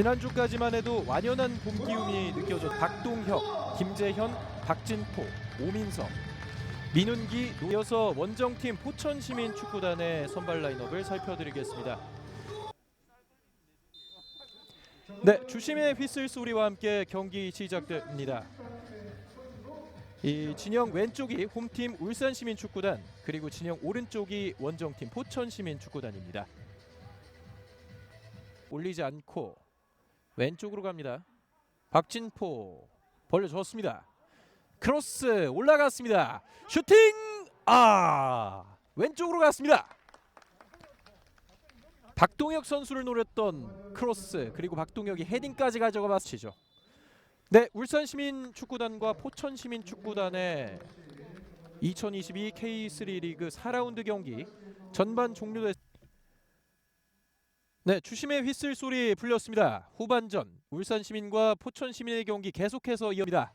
지난주까지만 해도 완연한 봄 기움이 느껴졌 박동혁, 김재현, 박진포, 오민석, 민훈기, 이어서 원정팀 포천시민 축구단의 선발 라인업을 살펴드리겠습니다. 네, 주심의 휘슬 소리와 함께 경기 시작됩니다. 이 진영 왼쪽이 홈팀 울산시민축구단 그리고 진영 오른쪽이 원정팀 포천시민축구단입니다. 올리지 않고 왼쪽으로 갑니다. 박진포 벌려줬습니다. 크로스 올라갔습니다. 슈팅 아 왼쪽으로 갔습니다. 박동혁 선수를 노렸던 크로스 그리고 박동혁이 헤딩까지 가져가 봤시죠. 네, 울산 시민 축구단과 포천 시민 축구단의 2022 K3 리그 4라운드 경기 전반 종료됐. 네, 주심의 휘슬 소리 불렸습니다. 후반전 울산 시민과 포천 시민의 경기 계속해서 이어집니다.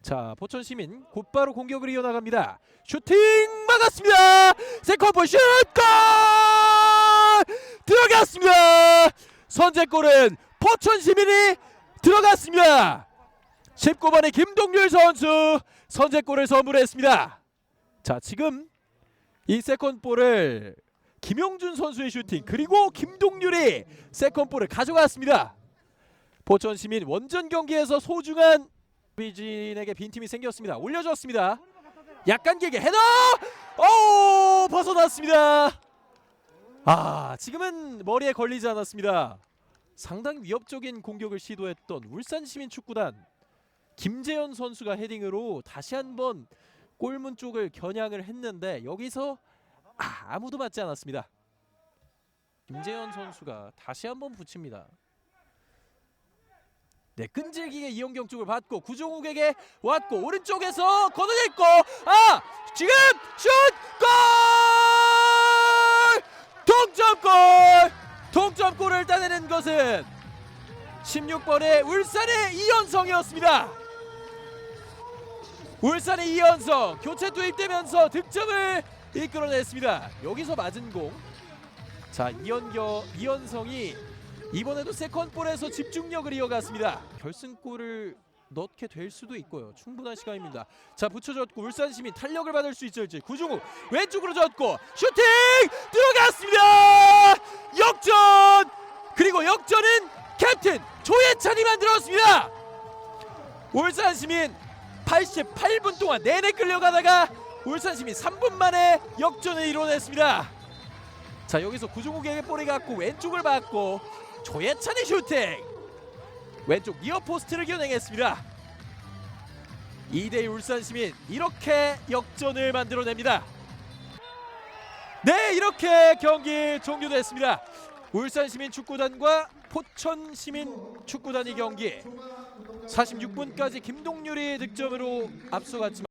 자, 포천 시민 곧바로 공격을 이어나갑니다. 슈팅 막았습니다. 세컨볼 슛 골! 들어갔습니다. 선제골은 포천 시민이 들어갔습니다. 19번의 김동률 선수 선제골을 선물했습니다. 자, 지금 이 세컨볼을 김용준 선수의 슈팅 그리고 김동률이 세컨볼을 가져갔습니다. 포천 시민 원전 경기에서 소중한 비진에게 빈틈이 생겼습니다. 올려줬습니다. 약간 길게 헤더! 오 벗어났습니다. 아 지금은 머리에 걸리지 않았습니다. 상당히 위협적인 공격을 시도했던 울산 시민 축구단 김재현 선수가 헤딩으로 다시 한번 골문 쪽을 겨냥을 했는데 여기서 아, 아무도 맞지 않았습니다. 김재현 선수가 다시 한번 붙입니다. 네, 끈질기게 이영경 쪽을 받고 구종욱에게 왔고 오른쪽에서 걷어냈고 아 지금 슛 골! 동점골! 동점골을 따내는 것은 16번의 울산의 이현성이었습니다. 울산의 이현성 교체 투입되면서 득점을 이끌어냈습니다. 여기서 맞은 공. 자 이현겨 이현성이 이번에도 세컨볼에서 집중력을 이어갔습니다. 결승골을 넣게 될 수도 있고요. 충분한 시간입니다. 자 붙여줬고 울산 시민 탄력을 받을 수 있을지 구종우 왼쪽으로 줬고 슈팅 들어갔습니다. 역전 그리고 역전은 캡틴 조예찬이 만들었습니다. 울산 시민 88분 동안 내내 끌려가다가 울산 시민 3분 만에 역전을 이뤄냈습니다. 자 여기서 구종욱에게 볼이 갔고 왼쪽을 받고 조예찬의 슈팅 왼쪽 니어 포스트를 겨냥했습니다. 2대1 울산 시민 이렇게 역전을 만들어냅니다. 네 이렇게 경기 종료됐습니다. 울산 시민 축구단과 포천 시민 축구단의 경기 46분까지 김동률이 득점으로 앞서갔지만